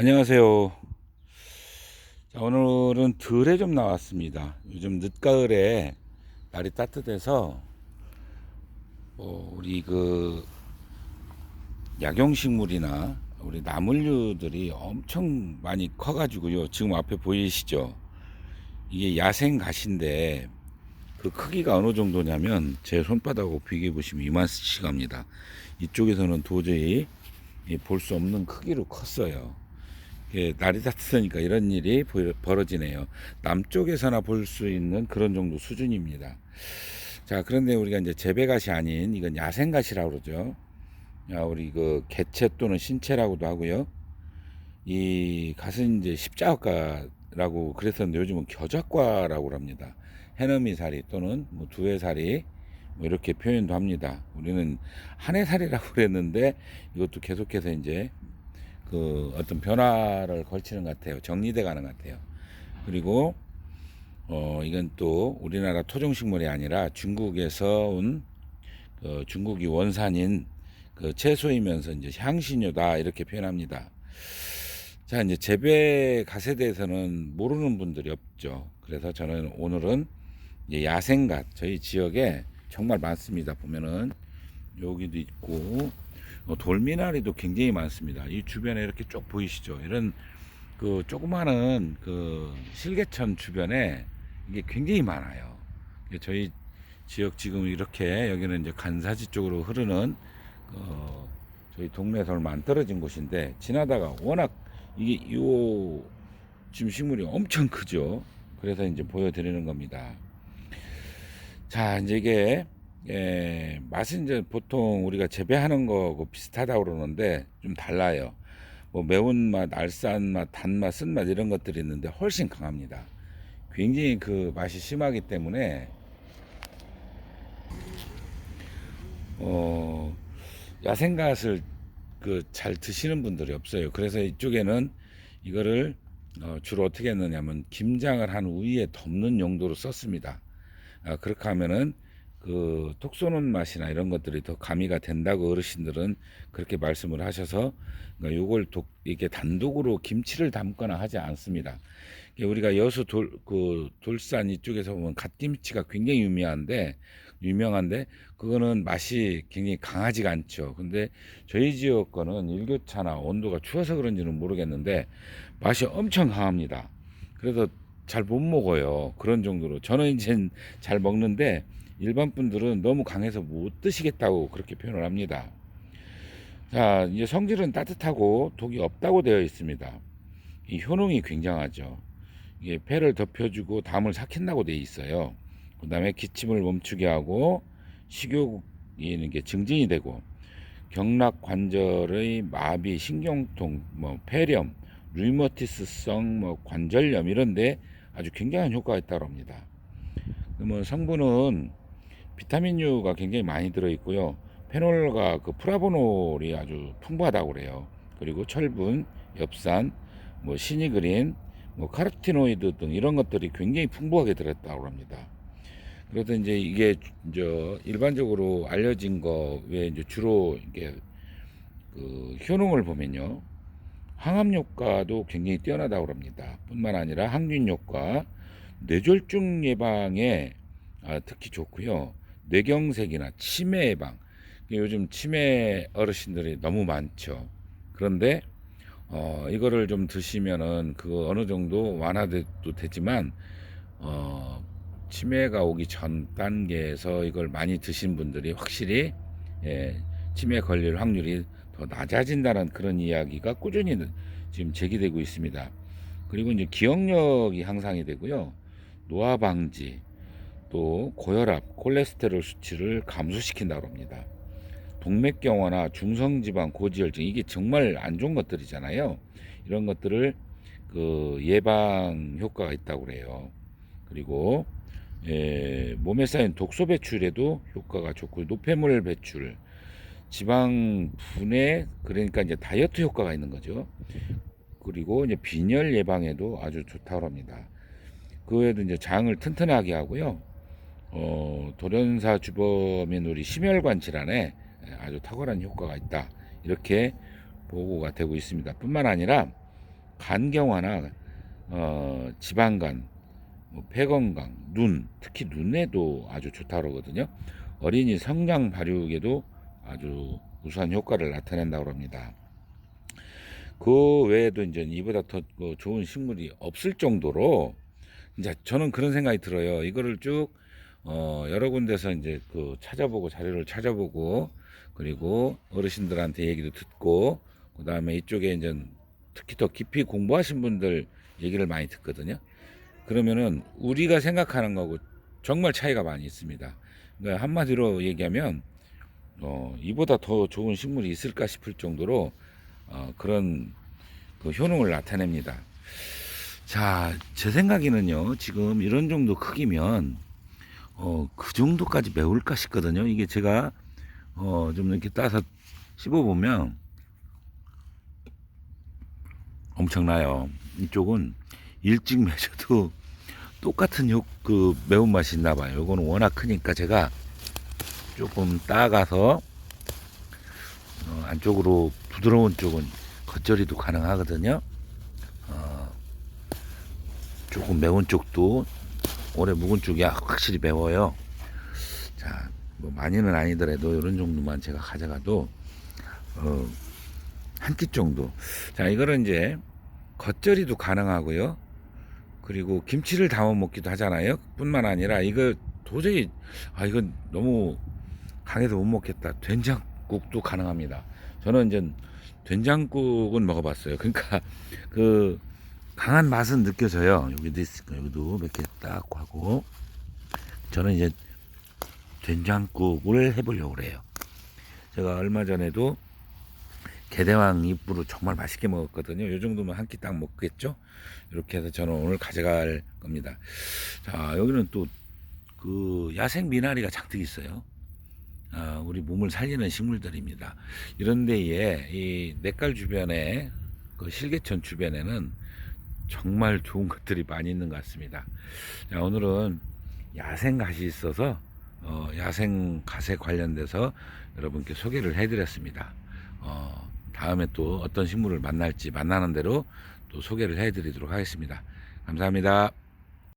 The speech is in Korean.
안녕하세요. 자, 오늘은 들에 좀 나왔습니다. 요즘 늦가을에 날이 따뜻해서 어, 우리 그 약용식물이나 우리 나물류들이 엄청 많이 커가지고요. 지금 앞에 보이시죠? 이게 야생 갓인데 그 크기가 어느 정도냐면 제 손바닥하고 비교해 보시면 이만치 갑니다. 이쪽에서는 도저히 볼 수 없는 크기로 컸어요. 예, 날이 따뜻하니까 이런 일이 벌어지네요. 남쪽에서나 볼 수 있는 그런 정도 수준입니다. 자, 그런데 우리가 이제 재배갓이 아닌 이건 야생갓이라고 그러죠. 야, 우리 그 개체 또는 신체라고도 하고요. 이 갓은 이제 십자가라고 그랬었는데 요즘은 겨자과라고 합니다. 해넘이살이 또는 뭐 두해살이 뭐 이렇게 표현도 합니다. 우리는 한해살이라고 그랬는데 이것도 계속해서 이제 그 어떤 변화를 걸치는 것 같아요. 정리돼 가는 것 같아요. 그리고 어 이건 또 우리나라 토종 식물이 아니라 중국에서 온 그 중국이 원산인 그 채소이면서 이제 향신료다 이렇게 표현합니다. 자 이제 재배 갓에 대해서는 모르는 분들이 없죠. 그래서 저는 오늘은 이제 야생갓 저희 지역에 정말 많습니다. 보면은 여기도 있고 어, 돌미나리도 굉장히 많습니다. 이 주변에 이렇게 쭉 보이시죠? 이런 그 조그마한 그 실개천 주변에 이게 굉장히 많아요. 저희 지역 지금 이렇게 여기는 이제 간사지 쪽으로 흐르는 어, 저희 동네에서 안 떨어진 곳인데 지나다가 워낙 이게 요 지금 식물이 엄청 크죠. 그래서 이제 보여드리는 겁니다. 자, 이제 이게 예, 맛은 이제 보통 우리가 재배하는 거하고 비슷하다고 그러는데 좀 달라요. 뭐 매운맛, 알싸한맛, 단맛, 쓴맛 이런 것들이 있는데 훨씬 강합니다. 굉장히 그 맛이 심하기 때문에 어, 야생갓을 그 잘 드시는 분들이 없어요. 그래서 이쪽에는 이거를 어, 주로 어떻게 했느냐면 김장을 한 후에 덮는 용도로 썼습니다. 아, 그렇게 하면은 그 톡 쏘는 맛이나 이런 것들이 더 가미가 된다고 어르신들은 그렇게 말씀을 하셔서 그러니까 요걸 독, 이렇게 단독으로 김치를 담거나 하지 않습니다. 우리가 여수 돌, 그 돌산 이쪽에서 보면 갓김치가 굉장히 유명한데 유명한데 그거는 맛이 굉장히 강하지가 않죠. 근데 저희 지역 거는 일교차나 온도가 추워서 그런지는 모르겠는데 맛이 엄청 강합니다. 그래서 잘 못 먹어요. 그런 정도로. 저는 이제 잘 먹는데 일반 분들은 너무 강해서 못 드시겠다고 그렇게 표현을 합니다. 자, 이제 성질은 따뜻하고 독이 없다고 되어 있습니다. 이 효능이 굉장하죠. 이게 폐를 덮여주고 담을 삭힌다고 되어 있어요. 그 다음에 기침을 멈추게 하고 식욕이 있는 게 증진이 되고 경락 관절의 마비, 신경통, 뭐 폐렴, 류머티스성 뭐 관절염 이런데 아주 굉장한 효과가 있다고 합니다. 그러면 성분은 비타민류가 굉장히 많이 들어 있고요. 페놀과 그 프라보놀이 아주 풍부하다고 그래요. 그리고 철분, 엽산, 뭐 시니그린, 뭐 카르티노이드 등 이런 것들이 굉장히 풍부하게 들었다고 합니다. 그래서 이제 이게 저 일반적으로 알려진 거 외에 이제 주로 이게 그 효능을 보면요. 항암 효과도 굉장히 뛰어나다고 합니다. 뿐만 아니라 항균 효과, 뇌졸중 예방에 아, 특히 좋고요. 뇌경색이나 치매 예방. 요즘 치매 어르신들이 너무 많죠. 그런데 어, 이거를 좀 드시면은 그 어느 정도 완화도 되지만 어, 치매가 오기 전 단계에서 이걸 많이 드신 분들이 확실히 예, 치매 걸릴 확률이 더 낮아진다는 그런 이야기가 꾸준히 지금 제기되고 있습니다. 그리고 이제 기억력이 향상이 되고요. 노화 방지, 또 고혈압, 콜레스테롤 수치를 감소시킨다고 합니다. 동맥경화나 중성지방 고지혈증 이게 정말 안 좋은 것들이잖아요. 이런 것들을 그 예방 효과가 있다고 그래요. 그리고 예, 몸에 쌓인 독소 배출에도 효과가 좋고 노폐물 배출, 지방 분해 그러니까 이제 다이어트 효과가 있는 거죠. 그리고 이제 빈혈 예방에도 아주 좋다고 합니다. 그 외에도 이제 장을 튼튼하게 하고요. 어, 돌연사 주범인 우리 심혈관 질환에 아주 탁월한 효과가 있다. 이렇게 보고가 되고 있습니다. 뿐만 아니라 간경화나 어, 지방간, 뭐 폐건강, 눈, 특히 눈에도 아주 좋다 그러거든요. 어린이 성장 발육에도 아주 우수한 효과를 나타낸다고 합니다. 그 외에도 이제 이보다 더그 좋은 식물이 없을 정도로 이제 저는 그런 생각이 들어요. 이거를 쭉 어, 여러 군데서 이제 그 찾아보고 자료를 찾아보고 그리고 어르신들한테 얘기도 듣고 그 다음에 이쪽에 이제 특히 더 깊이 공부하신 분들 얘기를 많이 듣거든요. 그러면은 우리가 생각하는 거고 정말 차이가 많이 있습니다. 그러니까 한마디로 얘기하면 어, 이보다 더 좋은 식물이 있을까 싶을 정도로 어, 그런 그 효능을 나타냅니다. 자, 제 생각에는요, 지금 이런 정도 크기면, 어, 그 정도까지 매울까 싶거든요. 이게 제가, 어, 좀 이렇게 따서 씹어보면, 엄청나요. 이쪽은 일찍 매셔도 똑같은 요, 그 매운맛이 있나 봐요. 요거는 워낙 크니까 제가 조금 따가서, 어, 안쪽으로 부드러운 쪽은 겉절이도 가능하거든요. 어, 조금 매운 쪽도 오래 묵은 쪽이 확실히 매워요. 자, 뭐 많이는 아니더라도 이런 정도만 제가 가져가도 어, 한 끼 정도. 자, 이거는 이제 겉절이도 가능하고요. 그리고 김치를 담아 먹기도 하잖아요. 뿐만 아니라 이거 도저히 아 이건 너무 강해서 못 먹겠다. 된장국도 가능합니다. 저는 이제 된장국은 먹어봤어요. 그러니까 그 강한 맛은 느껴져요. 여기도 있을 거예요. 여기도 몇 개 딱 하고 저는 이제 된장국을 해보려고 그래요. 제가 얼마 전에도 게대왕 잎으로 정말 맛있게 먹었거든요. 이 정도면 한 끼 딱 먹겠죠? 이렇게 해서 저는 오늘 가져갈 겁니다. 자, 여기는 또 그 야생 미나리가 잔뜩 있어요. 아, 우리 몸을 살리는 식물들입니다. 이런 데에 이 냇갈 주변에 그 실개천 주변에는 정말 좋은 것들이 많이 있는 것 같습니다. 자, 오늘은 야생 갓이 있어서 어, 야생 갓에 관련돼서 여러분께 소개를 해드렸습니다. 어, 다음에 또 어떤 식물을 만날지 만나는 대로 또 소개를 해드리도록 하겠습니다. 감사합니다.